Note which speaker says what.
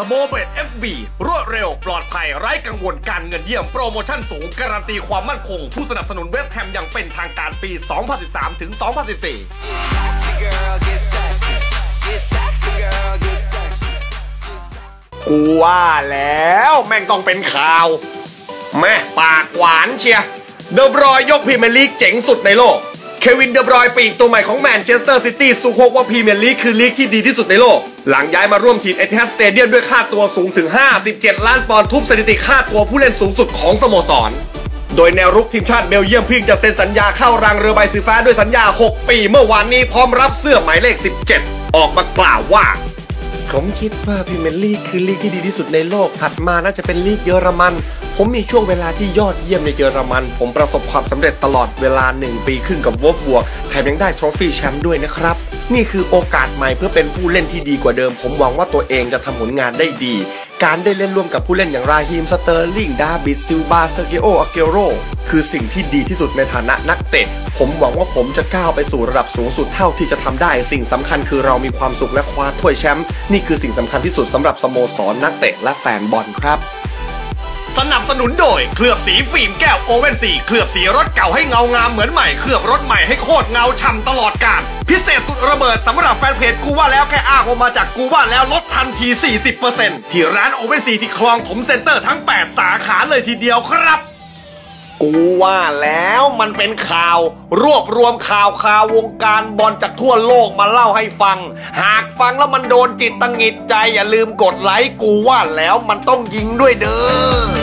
Speaker 1: สโมเบต FB รวดเร็ว ปลอดภัยไร้กังวลการเงินเยี่ยมโปรโมชั่นสูง การันตีความมั่นคง ผู้สนับสนุนเวสต์แฮมอย่างเป็นทางการปี 2013 ถึง 2014 กูว่าแล้วแม่งต้องเป็นข่าว แม่ปากหวานเชียเดอบรอยยกพรีเมียร์ลีกเจ๋งสุดในโลก เควินเดอบรอยปีกตัวใหม่ของแมนเชสเตอร์ซิตี้สุโคกว่าพรีเมียร์ลีกคือลีกที่ดีที่สุดในโลก หลังย้ายมาร่วมทีมเอทิฮัสสเตเดียมด้วยค่าตัวสูงถึง 57 ล้านปอนด์ทุบสถิติค่าตัวผู้เล่นสูงสุดของสโมสร โดยแนวรุกทีมชาติเบลเยียมเพิ่งจะเซ็นสัญญาเข้ารังเรือใบสีฟ้าด้วยสัญญา 6 ปี เมื่อวานนี้พร้อมรับเสื้อหมายเลข 17 ออกมากล่าวว่า ผมคิดว่าพรีเมียร์ลีกคือลีกที่ดีที่สุดในโลก ถัดมาน่าจะเป็นลีกเยอรมัน ผมมีช่วงเวลาที่ยอดเยี่ยมในเยอรมัน ผมประสบความสำเร็จตลอดเวลา 1 ปีครึ่งกับวอฟบวกแถมยังได้ทรอฟี่แชมป์ด้วยนะครับ นี่คือโอกาสใหม่เพื่อเป็นผู้เล่นที่ดีกว่าเดิม ผมหวังว่าตัวเองจะทำผลงานได้ดี การได้เล่นร่วมกับผู้เล่นอย่างราฮิม สเตอร์ลิง ดาบิด ซิลบาเซอร์เกโออาเกโร คือสิ่งที่ดีที่สุดในฐานะนักเตะ ผมหวังว่าผมจะก้าวไปสู่ระดับสูงสุดเท่าที่จะทำได้ สิ่งสำคัญคือเรามีความสุขและคว้าถ้วยแชมป์ นี่คือสิ่งสำคัญที่สุดสำหรับสโมสรนักเตะและแฟนบอลครับ สนับสนุนโดย เคลือบสีฟิล์มแก้วโอเว่นสีเคลือบสีรถเก่าให้เงางามเหมือนใหม่ เคลือบรถใหม่ให้โคตรเงาฉ่ำตลอดกาล พิเศษ ระเบิดสำหรับแฟนเพจกูว่าแล้วแค่อ้างว่ามาจากกูว่าแล้วลดทันที 40%ที่ร้านโอเว่นสีที่คลองถมเซ็นเตอร์ทั้ง 8 สาขาเลยทีเดียวครับ กูว่าแล้วมันเป็นข่าว รวบรวมข่าวข่าววงการบอลจากทั่วโลกมาเล่าให้ฟัง หากฟังแล้วมันโดนจิตตังหิดใจอย่าลืมกดไลค์กูว่าแล้วมันต้องยิงด้วยเด้อ